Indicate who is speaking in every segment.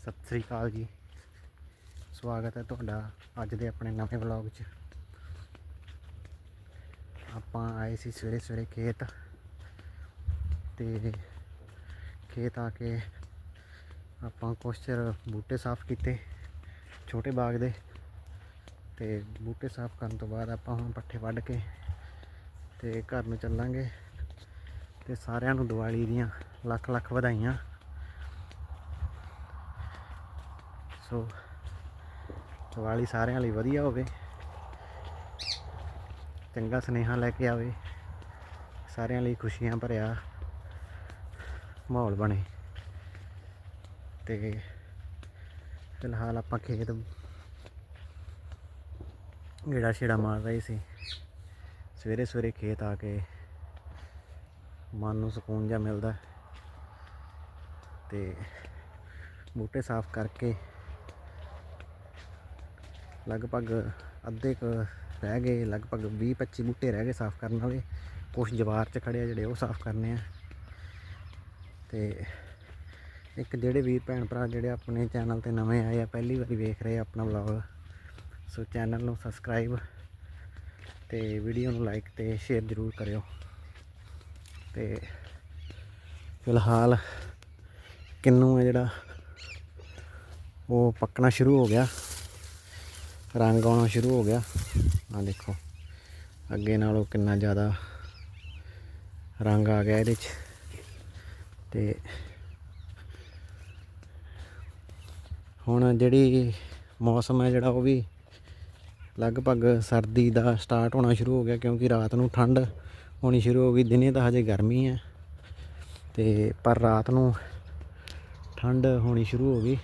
Speaker 1: ਸਤਿ ਸ੍ਰੀ ਅਕਾਲ ਜੀ। ਸਵਾਗਤ ਹੈ ਤੁਹਾਡਾ ਅੱਜ ਦੇ ਆਪਣੇ ਨਵੇਂ ਵਲੌਗ 'ਚ। ਆਪਾਂ ਆਏ ਸੀ ਸਵੇਰੇ ਸਵੇਰੇ ਖੇਤ ਤੇ ਖੇਤ ਆ ਕੇ ਆਪਾਂ ਕੁਛ ਚਿਰ ਬੂਟੇ ਸਾਫ਼ ਕੀਤੇ ਛੋਟੇ ਬਾਗ ਦੇ ਤੇ ਬੂਟੇ ਸਾਫ਼ ਕਰਨ ਤੋਂ ਬਾਅਦ ਆਪਾਂ ਹੁਣ ਪੱਠੇ ਵੱਢ ਕੇ ਤੇ ਘਰ ਨੂੰ ਚੱਲਾਂਗੇ ਤੇ ਸਾਰਿਆਂ ਨੂੰ ਦੀਵਾਲੀ ਦੀਆਂ ਲੱਖ ਲੱਖ ਵਧਾਈਆਂ। ਸੋ ਦੀਵਾਲੀ ਸਾਰਿਆਂ ਲਈ ਵਧੀਆ ਹੋਵੇ। ਚੰਗਾ ਸੁਨੇਹਾ ਲੈ ਕੇ ਆਵੇ। ਸਾਰਿਆਂ ਲਈ ਖੁਸ਼ੀਆਂ ਭਰਿਆ ਮਾਹੌਲ ਬਣੇ। ਤੇ ਫਿਲਹਾਲ ਆਪਾਂ ਖੇਤ ਗੇੜਾ ਛੇੜਾ ਮਾਰ ਰਹੇ ਸੀ। ਸਵੇਰੇ ਸਵੇਰੇ ਖੇਤ ਆ ਕੇ ਮਨ ਨੂੰ ਸਕੂਨ ਜਿਹਾ ਮਿਲਦਾ। ਤੇ ਬੂਟੇ ਸਾਫ਼ ਕਰਕੇ ਲਗਭਗ ਅੱਧੇ ਕੁ ਰਹਿ ਗਏ, ਲਗਭਗ 20 25 ਬੂਟੇ ਰਹਿ ਗਏ ਸਾਫ਼ ਕਰਨ ਵਾਲੇ। ਕੁਝ ਜਵਾਰ 'ਚ ਖੜੇ ਆ ਜਿਹੜੇ, ਉਹ ਸਾਫ਼ ਕਰਨੇ ਆ। ਤੇ ਇੱਕ ਜਿਹੜੇ ਵੀਰ ਭੈਣ ਭਰਾ ਜਿਹੜੇ ਆਪਣੇ ਚੈਨਲ ਤੇ ਨਵੇਂ ਆਏ ਆ, ਪਹਿਲੀ ਵਾਰੀ ਵੇਖ ਰਹੇ ਆ ਆਪਣਾ ਵਲੌਗ ਸੋ ਚੈਨਲ ਨੂੰ ਸਬਸਕ੍ਰਾਈਬ ਤੇ ਵੀਡੀਓ ਨੂੰ ਲਾਈਕ ਤੇ ਸ਼ੇਅਰ ਜ਼ਰੂਰ ਕਰਿਓ। ਤੇ ਫਿਲਹਾਲ ਕਿੰਨੂ ਹੈ ਜਿਹੜਾ, ਉਹ ਪੱਕਣਾ ਸ਼ੁਰੂ ਹੋ ਗਿਆ। ਰੰਗ ਆਉਣਾ ਸ਼ੁਰੂ ਹੋ ਗਿਆ। ਆ ਦੇਖੋ, ਅੱਗੇ ਨਾਲੋਂ ਕਿੰਨਾ ਜ਼ਿਆਦਾ ਰੰਗ ਆ ਗਿਆ ਇਹਦੇ 'ਚ। ਤੇ ਹੁਣ ਜਿਹੜੀ ਮੌਸਮ ਹੈ ਜਿਹੜਾ ਉਹ ਵੀ ਲਗਭਗ ਸਰਦੀ ਦਾ ਸਟਾਰਟ ਹੋਣਾ ਸ਼ੁਰੂ ਹੋ ਗਿਆ, ਕਿਉਂਕਿ ਰਾਤ ਨੂੰ ਠੰਡ ਹੋਣੀ ਸ਼ੁਰੂ ਹੋ ਗਈ। ਦਿਨੇ ਤਾਂ ਹਜੇ ਗਰਮੀ ਹੈ ਤੇ ਪਰ ਰਾਤ ਨੂੰ ਠੰਡ ਹੋਣੀ ਸ਼ੁਰੂ ਹੋ ਗਈ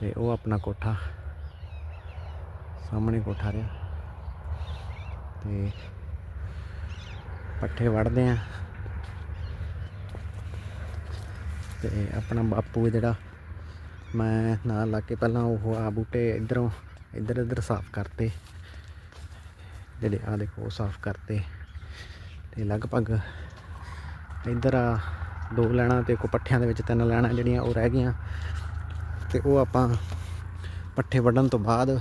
Speaker 1: ਤੇ ਉਹ ਆਪਣਾ ਕੋਠਾ ਸਾਹਮਣੇ ਕੋਠਾ ਰਿਹਾ। ਤੇ ਪੱਠੇ ਵੜਦੇ ਆ। ਤੇ ਆਪਣਾ ਬਾਪੂ ਜਿਹੜਾ, ਮੈਂ ਨਾਲ ਲਾ ਕੇ ਪਹਿਲਾਂ ਉਹ ਆ ਬੂਟੇ ਇਧਰੋਂ, ਇੱਧਰ ਇੱਧਰ ਸਾਫ਼ ਕਰਤੇ। ਜਿਹੜੇ ਆ ਦੇਖੋ, ਉਹ ਸਾਫ਼ ਕਰਤੇ। ਤੇ ਲਗਭਗ ਇੱਧਰ ਆ ਦੋ ਲੈਣਾ ਤੇ ਕੋ ਪੱਠਿਆਂ ਦੇ ਵਿੱਚ ਤਿੰਨ ਲੈਣਾ ਜਿਹੜੀਆਂ ਉਹ ਰਹਿ ਗਈਆਂ। ਤੇ ਉਹ ਆਪਾਂ ਪੱਠੇ ਵੱਢਣ ਤੋਂ ਬਾਅਦ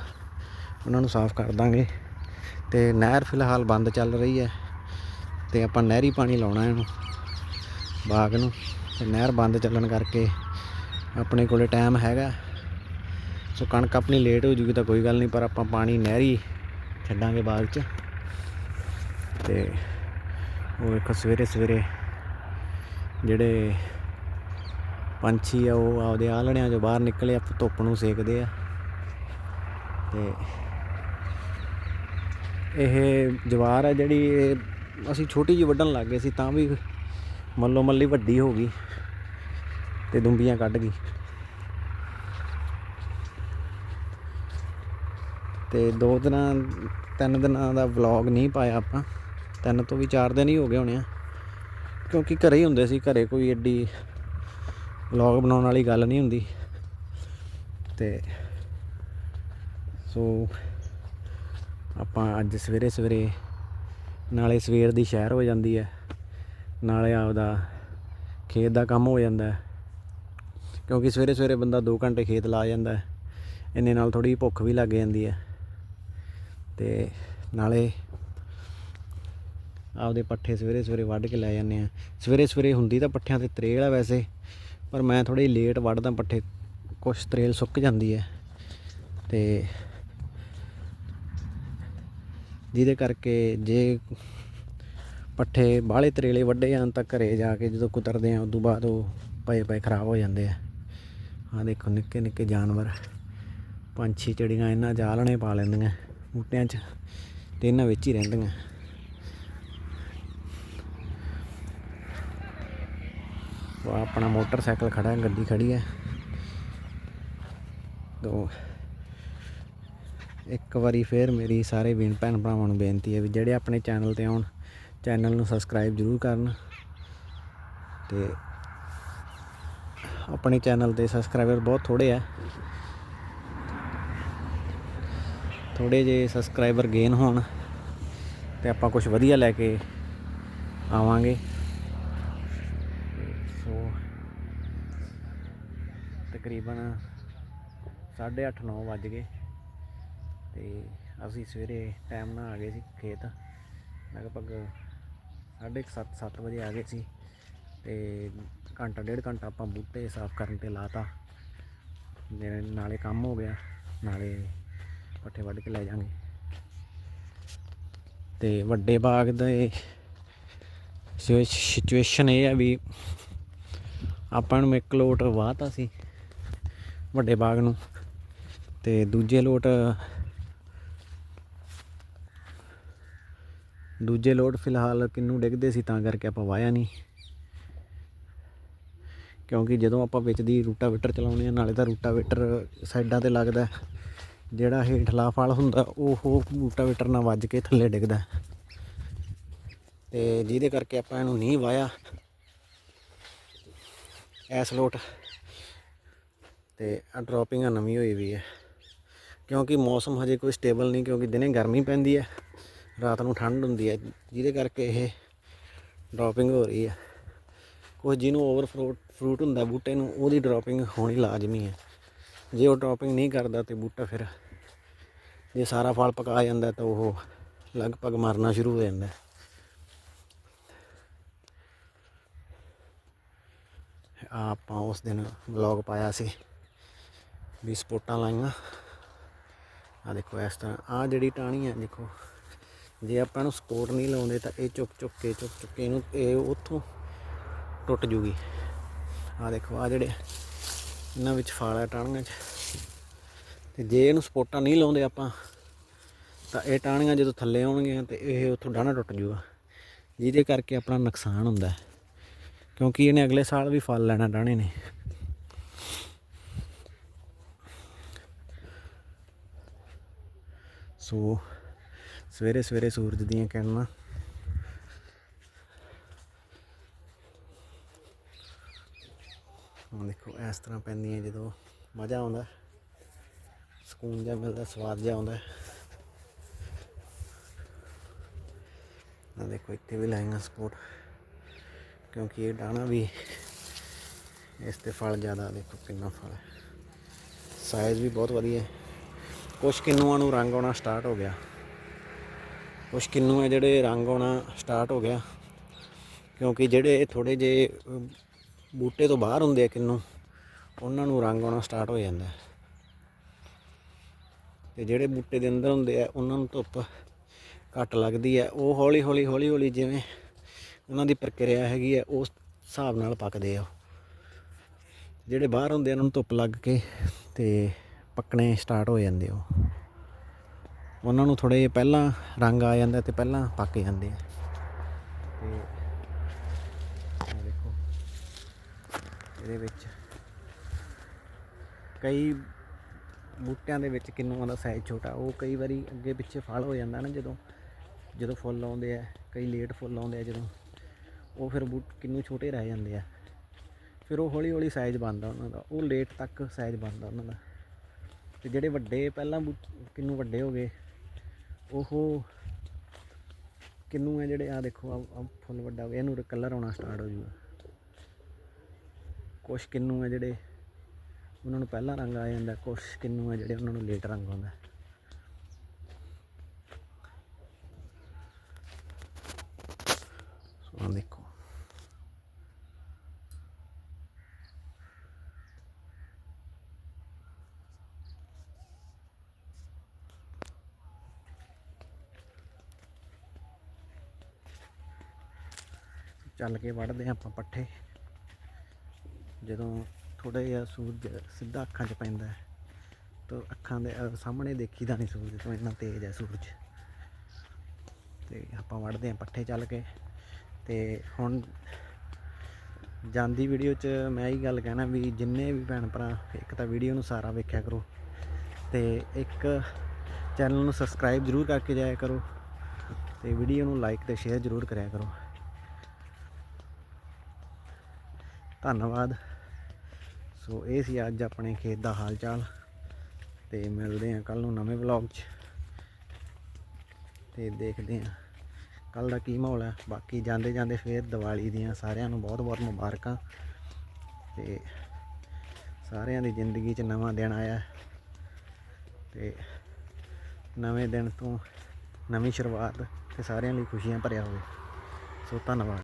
Speaker 1: ਉਹਨਾਂ ਨੂੰ ਸਾਫ਼ ਕਰ ਦਾਂਗੇ। ਤੇ ਨਹਿਰ ਫਿਲਹਾਲ ਬੰਦ ਚੱਲ ਰਹੀ ਹੈ ਤੇ ਆਪਾਂ ਨਹਿਰੀ ਪਾਣੀ ਲਾਉਣਾ ਇਹਨੂੰ, ਬਾਗ ਨੂੰ। ਤੇ ਨਹਿਰ ਬੰਦ ਚੱਲਣ ਕਰਕੇ ਆਪਣੇ ਕੋਲੇ ਟਾਈਮ ਹੈਗਾ। ਸੋ ਕਣਕ ਆਪਣੀ ਲੇਟ ਹੋ ਜੂਗੀ ਤਾਂ ਕੋਈ ਗੱਲ ਨਹੀਂ, ਪਰ ਆਪਾਂ ਪਾਣੀ ਨਹਿਰੀ ਛੱਡਾਂਗੇ ਬਾਗ 'ਚ। ਤੇ ਉਹ ਇੱਕ ਸਵੇਰੇ ਸਵੇਰੇ ਜਿਹੜੇ ਪੰਛੀ ਆ, ਉਹ ਆਪਦੇ ਆਲਣਿਆਂ 'ਚੋਂ ਬਾਹਰ ਨਿਕਲੇ ਆ, ਧੁੱਪ ਨੂੰ ਸੇਕਦੇ ਆ। ਤੇ ਇਹ ਜਵਾਰ ਹੈ ਜਿਹੜੀ ਇਹ ਅਸੀਂ ਛੋਟੀ ਜਿਹੀ ਵੱਢਣ ਲੱਗ ਗਏ ਸੀ, ਤਾਂ ਵੀ ਮੱਲੋ ਮੱਲੀ ਵੱਡੀ ਹੋ ਗਈ ਤੇ ਦੁੰਬੀਆਂ ਕੱਢ ਗਈ। ਤੇ ਦੋ ਦਿਨਾਂ, ਤਿੰਨ ਦਿਨਾਂ ਦਾ ਵਲੌਗ ਨਹੀਂ ਪਾਇਆ ਆਪਾਂ। ਤਿੰਨ ਤੋਂ ਵੀ ਚਾਰ ਦਿਨ ਹੀ ਹੋ ਗਏ ਹੋਣੇ ਆ। ਕਿਉਂਕਿ ਘਰੇ ਹੀ ਹੁੰਦੇ ਸੀ, ਘਰੇ ਕੋਈ ਐਡੀ ਵਲੌਗ ਬਣਾਉਣ ਵਾਲੀ ਗੱਲ ਨਹੀਂ ਹੁੰਦੀ। ਤੇ ਸੋ ਆਪਾਂ ਅੱਜ ਸਵੇਰੇ ਸਵੇਰੇ, ਨਾਲੇ ਸਵੇਰ ਦੀ ਸ਼ਹਿਰ ਹੋ ਜਾਂਦੀ ਹੈ, ਨਾਲੇ ਆਪਦਾ ਖੇਤ ਦਾ ਕੰਮ ਹੋ ਜਾਂਦਾ ਕਿਉਂਕਿ ਸਵੇਰੇ ਸਵੇਰੇ ਬੰਦਾ 2 ਘੰਟੇ ਖੇਤ ਲਾ ਜਾਂਦਾ ਹੈ, ਇੰਨੇ ਨਾਲ ਥੋੜੀ ਭੁੱਖ ਵੀ ਲੱਗ ਜਾਂਦੀ ਹੈ, ਤੇ ਨਾਲੇ ਆਪਦੇ ਪੱਠੇ ਸਵੇਰੇ ਸਵੇਰੇ ਵੱਢ ਕੇ ਲੈ ਜਾਂਦੇ ਆ ਸਵੇਰੇ ਸਵੇਰੇ ਹੁੰਦੀ ਤਾਂ ਪੱਠਿਆਂ ਤੇ ਤਰੇਲ ਆ ਵੈਸੇ, ਪਰ ਮੈਂ ਥੋੜੀ ਲੇਟ ਵੱਢਦਾ ਪੱਠੇ, ਕੁਛ ਤਰੇਲ ਸੁੱਕ ਜਾਂਦੀ ਹੈ, ਤੇ ਜਿਹਦੇ ਕਰਕੇ ਜੇ ਪੱਠੇ ਬਾਹਲੇ ਤਰੇਲੇ ਵੱਡੇ ਜਾਣ ਤਾਂ ਘਰੇ ਜਾ ਕੇ ਜਦੋਂ ਕੁਤਰਦੇ ਆ, ਉਦੋਂ ਬਾਅਦ ਉਹ ਪਏ ਪਏ ਖਰਾਬ ਹੋ ਜਾਂਦੇ ਆ। ਆ ਦੇਖੋ, ਨਿੱਕੇ ਨਿੱਕੇ ਜਾਨਵਰ, ਪੰਛੀ ਚਿੜੀਆਂ ਇਹਨਾਂ ਜਾਲਣੇ ਪਾ ਲੈਂਦੀਆਂ, ਬੂਟਿਆਂ 'ਚ ਤੇ ਇਹਨਾਂ ਵਿੱਚ ਹੀ ਰਹਿੰਦੀਆਂ। ਉਹ ਆਪਣਾ ਮੋਟਰਸਾਈਕਲ ਖੜਾ ਹੈ ਗੱਡੀ ਖੜੀ ਹੈ। ਤੋ ਇੱਕ ਵਾਰੀ ਫੇਰ ਮੇਰੀ ਸਾਰੇ ਵੀਰ ਭੈਣ ਭਰਾਵਾਂ ਨੂੰ ਬੇਨਤੀ ਹੈ ਵੀ ਜਿਹੜੇ ਆਪਣੇ ਚੈਨਲ ਤੇ ਆਉਣ, ਚੈਨਲ ਨੂੰ ਸਬਸਕ੍ਰਾਈਬ ਜ਼ਰੂਰ ਕਰਨ ਤੇ ਆਪਣੇ ਚੈਨਲ ਤੇ ਸਬਸਕ੍ਰਾਈਬਰ ਬਹੁਤ ਥੋੜੇ ਆ ਥੋੜੇ ਜੇ ਸਬਸਕ੍ਰਾਈਬਰ ਗੇਨ ਹੋਣ ਤੇ ਆਪਾਂ ਕੁਝ ਵਧੀਆ ਲੈ ਕੇ ਆਵਾਂਗੇ। ਸੋ ਤਕਰੀਬਨ 8:30 9 ਵੱਜ ਗਏ। ਤੇ ਅਸੀਂ ਸਵੇਰੇ ਟਾਈਮ ਨਾਲ ਆ ਗਏ ਸੀ ਖੇਤ। ਲਗਭਗ 7:30 7 ਵਜੇ ਆ ਗਏ ਸੀ ਤੇ ਘੰਟਾ, ਡੇਢ ਘੰਟਾ ਆਪਾਂ ਬੂਟੇ ਸਾਫ਼ ਕਰਨ ਤੇ ਲਾਤਾ। ਮੇਰੇ ਨਾਲੇ ਕੰਮ ਹੋ ਗਿਆ, ਨਾਲੇ ਪੱਠੇ ਵੱਢ ਕੇ ਲੈ ਜਾਾਂਗੇ ਤੇ ਵੱਡੇ ਬਾਗ ਦੇ ਸਿਚੁਏਸ਼ਨ ਇਹ ਹੈ ਵੀ ਆਪਾਂ ਨੂੰ ਇੱਕ ਲੋਟ ਵਾਹਤਾ ਸੀ ਵੱਡੇ ਬਾਗ ਨੂੰ ਤੇ ਦੂਜੇ ਲੋਟ ਦੂਜੇ ਲੋਟ ਫਿਲਹਾਲ ਕਿੰਨੂੰ ਡਿੱਗਦੇ ਸੀ ਤਾਂ ਕਰਕੇ ਆਪਾਂ ਵਾਇਆ ਨਹੀਂ। ਕਿਉਂਕਿ ਜਦੋਂ ਆਪਾਂ ਵਿੱਚ ਦੀ ਰੂਟਾਵੇਟਰ ਚਲਾਉਂਦੇ ਆ ਨਾਲੇ ਤਾਂ ਰੂਟਾਵੇਟਰ ਸਾਈਡਾਂ ਤੇ ਲੱਗਦਾ ਜਿਹੜਾ ਹੇਠਲਾ ਫਲ ਹੁੰਦਾ, ਉਹ ਰੂਟਾਵੇਟਰ ਨਾਲ ਵੱਜ ਕੇ ਥੱਲੇ ਡਿੱਗਦਾ ਹੈ। ਤੇ ਜਿਹਦੇ ਕਰਕੇ ਆਪਾਂ ਇਹਨੂੰ ਨਹੀਂ ਵਾਇਆ। ਐਸ ਲੋਟ ਤੇ ਆ ਡ੍ਰੌਪਿੰਗ ਨਵੀਂ ਹੋਈ ਵੀ ਹੈ। ਕਿਉਂਕਿ ਮੌਸਮ ਹਜੇ ਕੋਈ ਸਟੇਬਲ ਨਹੀਂ, ਕਿਉਂਕਿ ਦਿਨੇ ਗਰਮੀ ਪੈਂਦੀ ਹੈ। ਰਾਤ ਨੂੰ ਠੰਡ ਹੁੰਦੀ ਹੈ, ਜਿਹਦੇ ਕਰਕੇ ਇਹ ਡ੍ਰੌਪਿੰਗ ਹੋ ਰਹੀ ਹੈ। ਕੁਝ ਜਿਹਨੂੰ ਓਵਰ ਫਰੂਟ ਫਰੂਟ ਹੁੰਦਾ, ਬੂਟੇ ਨੂੰ, ਉਹਦੀ ਡ੍ਰੌਪਿੰਗ ਹੋਣੀ ਲਾਜ਼ਮੀ ਹੈ। ਜੇ ਉਹ ਡ੍ਰੌਪਿੰਗ ਨਹੀਂ ਕਰਦਾ ਤੇ ਬੂਟਾ ਫਿਰ ਜੇ ਸਾਰਾ ਫਲ ਪਕਾ ਜਾਂਦਾ ਤਾਂ ਉਹ ਲਗਭਗ ਮਰਨਾ ਸ਼ੁਰੂ ਹੋ ਜਾਂਦਾ ਆਪਾਂ ਉਸ ਦਿਨ ਵਲੌਗ ਪਾਇਆ ਸੀ, ਵੀ ਸਪੋਟਾਂ ਲਾਈਆਂ। ਆ ਦੇਖੋ, ਇਸ ਤਰ੍ਹਾਂ ਆ ਜਿਹੜੀ ਟਾਹਣੀ ਹੈ, ਦੇਖੋ। ਜੇ ਆਪਾਂ ਨੂੰ ਸਪੋਰਟ ਨਹੀਂ ਲਾਉਂਦੇ ਤਾਂ ਇਹ ਚੁੱਕ ਚੁੱਕ ਕੇ, ਚੁੱਕ ਚੁੱਕ ਕੇ ਇਹਨੂੰ ਇਹ ਉੱਥੋਂ ਟੁੱਟ ਜੂਗੀ। ਆ ਦੇਖੋ ਆ ਜਿਹੜੇ ਇਹਨਾਂ ਵਿੱਚ ਫਲ ਹੈ ਟਾਹਣੀਆਂ 'ਚ। ਤੇ ਜੇ ਇਹਨੂੰ ਸਪੋਰਟਾਂ ਨਹੀਂ ਲਾਉਂਦੇ ਆਪਾਂ, ਤਾਂ ਇਹ ਟਾਹਣੀਆਂ ਜਦੋਂ ਥੱਲੇ ਆਉਣਗੀਆਂ ਤੇ ਇਹ ਉੱਥੋਂ ਡਾਣਾ ਟੁੱਟ ਜੂਗਾ। ਜਿਹਦੇ ਕਰਕੇ ਆਪਣਾ ਨੁਕਸਾਨ ਹੁੰਦਾ ਕਿਉਂਕਿ ਇਹਨੇ ਅਗਲੇ ਸਾਲ ਵੀ ਫਲ ਲੈਣਾ ਡਾਣੇ ਨੇ। ਸੋ ਸਵੇਰੇ ਸਵੇਰੇ ਸੂਰਜ ਦੀਆਂ ਕਿਰਨਾਂ। ਹੁਣ ਦੇਖੋ, ਇਸ ਤਰ੍ਹਾਂ ਪੈਂਦੀਆਂ ਜਦੋਂ ਮਜ਼ਾ ਆਉਂਦਾ, ਸਕੂਨ ਜਿਹਾ ਮਿਲਦਾ, ਸਵਾਦ ਜਿਹਾ ਆਉਂਦਾ। ਨਾ ਦੇਖੋ, ਇੱਥੇ ਵੀ ਲਾਈਆਂ ਸਪੋਰਟ ਕਿਉਂਕਿ ਇਹ ਡਾਣਾ ਵੀ ਇਸ ਤੇ ਫਲ ਜ਼ਿਆਦਾ, ਦੇਖੋ ਕਿੰਨਾ ਫਲ ਸਾਈਜ਼ ਵੀ ਬਹੁਤ ਵਧੀਆ ਹੈ। ਕੁਛ ਕਿੰਨੂਆਂ ਨੂੰ ਰੰਗ ਆਉਣਾ ਸਟਾਰਟ ਹੋ ਗਿਆ। ਕੁਛ ਕਿੰਨੂ ਹੈ ਜਿਹੜੇ ਰੰਗ ਆਉਣਾ ਸਟਾਰਟ ਹੋ ਗਿਆ ਕਿਉਂਕਿ ਜਿਹੜੇ ਥੋੜੇ ਜੇ ਬੂਟੇ ਤੋਂ ਬਾਹਰ ਹੁੰਦੇ ਆ ਕਿੰਨੂ, ਉਹਨਾਂ ਨੂੰ ਰੰਗ ਆਉਣਾ ਸਟਾਰਟ ਹੋ ਜਾਂਦਾ ਹੈ। ਤੇ ਜਿਹੜੇ ਬੂਟੇ ਦੇ ਅੰਦਰ ਹੁੰਦੇ ਆ, ਉਹਨਾਂ ਨੂੰ ਧੁੱਪ ਘੱਟ ਲੱਗਦੀ ਹੈ ਉਹ ਹੌਲੀ ਹੌਲੀ ਹੌਲੀ ਹੌਲੀ ਜਿਵੇਂ ਉਹਨਾਂ ਦੀ ਪ੍ਰਕਿਰਿਆ ਹੈਗੀ ਹੈ ਉਸ ਹਿਸਾਬ ਨਾਲ ਪੱਕਦੇ ਆ ਉਹ। ਜਿਹੜੇ ਬਾਹਰ ਹੁੰਦੇ ਆ, ਉਹਨਾਂ ਨੂੰ ਧੁੱਪ ਲੱਗ ਕੇ ਤੇ ਪੱਕਣੇ ਸਟਾਰਟ ਹੋ ਜਾਂਦੇ ਉਹ ਉਹਨਾਂ ਨੂੰ ਥੋੜੇ ਜਿਹਾ ਪਹਿਲਾਂ ਰੰਗ ਆ ਜਾਂਦਾ ਤੇ ਪਹਿਲਾਂ ਪੱਕ ਜਾਂਦੇ ਆ। ਤੇ ਆਹ ਦੇਖੋ, ਇਹਦੇ ਵਿੱਚ ਕਈ ਬੂਟਿਆਂ ਦੇ ਵਿੱਚ ਕਿੰਨੂਆਂ ਦਾ ਸਾਈਜ਼ ਛੋਟਾ, ਉਹ ਕਈ ਵਾਰੀ ਅੱਗੇ ਪਿੱਛੇ ਫਲ ਹੋ ਜਾਂਦਾ ਨਾ ਜਦੋਂ ਜਦੋਂ ਫੁੱਲ ਆਉਂਦੇ ਆ, ਕਈ ਲੇਟ ਫੁੱਲ ਆਉਂਦੇ ਆ ਜਦੋਂ, ਉਹ ਫਿਰ ਬੂਟ ਕਿੰਨੂ ਛੋਟੇ ਰਹਿ ਜਾਂਦੇ ਆ। ਫਿਰ ਉਹ ਹੌਲੀ ਹੌਲੀ ਸਾਈਜ਼ ਬਣਦਾ ਉਹਨਾਂ ਦਾ, ਉਹ ਲੇਟ ਤੱਕ ਸਾਈਜ਼ ਬਣਦਾ ਉਹਨਾਂ ਦਾ। ਤੇ ਜਿਹੜੇ ਵੱਡੇ, ਪਹਿਲਾਂ ਬੂ- ਕਿੰਨੂ ਵੱਡੇ ਹੋ ਗਏ ਉਹ ਕਿੰਨੂ ਹੈ ਜਿਹੜੇ ਆ ਦੇਖੋ ਆ ਫੁੱਲ ਵੱਡਾ ਹੋ ਗਿਆ, ਇਹਨੂੰ ਕਲਰ ਆਉਣਾ ਸਟਾਰਟ ਹੋ ਜੂਗਾ ਕੁਛ ਕਿੰਨੂ ਹੈ ਜਿਹੜੇ ਉਹਨਾਂ ਨੂੰ ਪਹਿਲਾਂ ਰੰਗ ਆ ਜਾਂਦਾ, ਕੁਛ ਕਿੰਨੂ ਹੈ ਜਿਹੜੇ ਉਹਨਾਂ ਨੂੰ ਲੇਟ ਰੰਗ ਆਉਂਦਾ। ਸੋ ਦੇਖੋ। ਚੱਲ ਕੇ ਵੜਦੇ ਹਾਂ ਆਪਾਂ ਪੱਠੇ। ਜਦੋਂ ਥੋੜਾ ਜਿਹਾ ਸੂਰਜ ਸਿੱਧਾ ਅੱਖਾਂ 'ਚ ਪੈਂਦਾ ਹੈ, ਤਾਂ ਅੱਖਾਂ ਦੇ, ਅਹ ਸਾਹਮਣੇ ਦੇਖੀਦਾ ਨਹੀਂ ਸੂਰਜ, ਤੋਂ ਇੰਨਾ ਤੇਜ਼ ਹੈ ਸੂਰਜ। ਤੇ ਆਪਾਂ ਵੜਦੇ ਹਾਂ ਪੱਠੇ ਚੱਲ ਕੇ। ਤੇ ਹੁਣ ਜਾਂਦੀ ਵੀਡੀਓ 'ਚ ਮੈਂ ਇਹੀ ਗੱਲ ਕਹਿਣਾ ਵੀ ਜਿੰਨੇ ਵੀ ਭੈਣ ਭਰਾ, ਇੱਕ ਤਾਂ ਵੀਡੀਓ ਨੂੰ ਸਾਰਾ ਵੇਖਿਆ ਕਰੋ। ਤੇ ਇੱਕ ਚੈਨਲ ਨੂੰ ਸਬਸਕ੍ਰਾਈਬ ਜ਼ਰੂਰ ਕਰਕੇ ਜਾਇਆ ਕਰੋ। ਤੇ ਵੀਡੀਓ ਨੂੰ ਲਾਈਕ ਤੇ ਸ਼ੇਅਰ ਜ਼ਰੂਰ ਕਰਿਆ ਕਰੋ। ਧੰਨਵਾਦ। ਸੋ ਇਹ ਸੀ ਅੱਜ ਆਪਣੇ ਖੇਤ ਦਾ ਹਾਲ ਚਾਲ ਤੇ ਮਿਲਦੇ ਹਾਂ ਕੱਲ ਨੂੰ ਨਵੇਂ ਵਲੌਗ 'ਚ ਤੇ ਦੇਖਦੇ ਹਾਂ ਕੱਲ ਦਾ ਕੀ ਮਾਹੌਲ ਹੈ। ਬਾਕੀ ਜਾਂਦੇ ਜਾਂਦੇ ਫੇਰ ਦੀਵਾਲੀ ਦੀਆਂ ਸਾਰਿਆਂ ਨੂੰ ਬਹੁਤ ਬਹੁਤ ਮੁਬਾਰਕਾਂ ਤੇ ਸਾਰਿਆਂ ਦੀ ਜ਼ਿੰਦਗੀ 'ਚ ਨਵਾਂ ਦਿਨ ਆਇਆ ਤੇ ਨਵੇਂ ਦਿਨ ਤੋਂ ਨਵੀਂ ਸ਼ੁਰੂਆਤ ਤੇ ਸਾਰਿਆਂ ਲਈ ਖੁਸ਼ੀਆਂ ਭਰਿਆ ਹੋਵੇ। ਸੋ ਧੰਨਵਾਦ।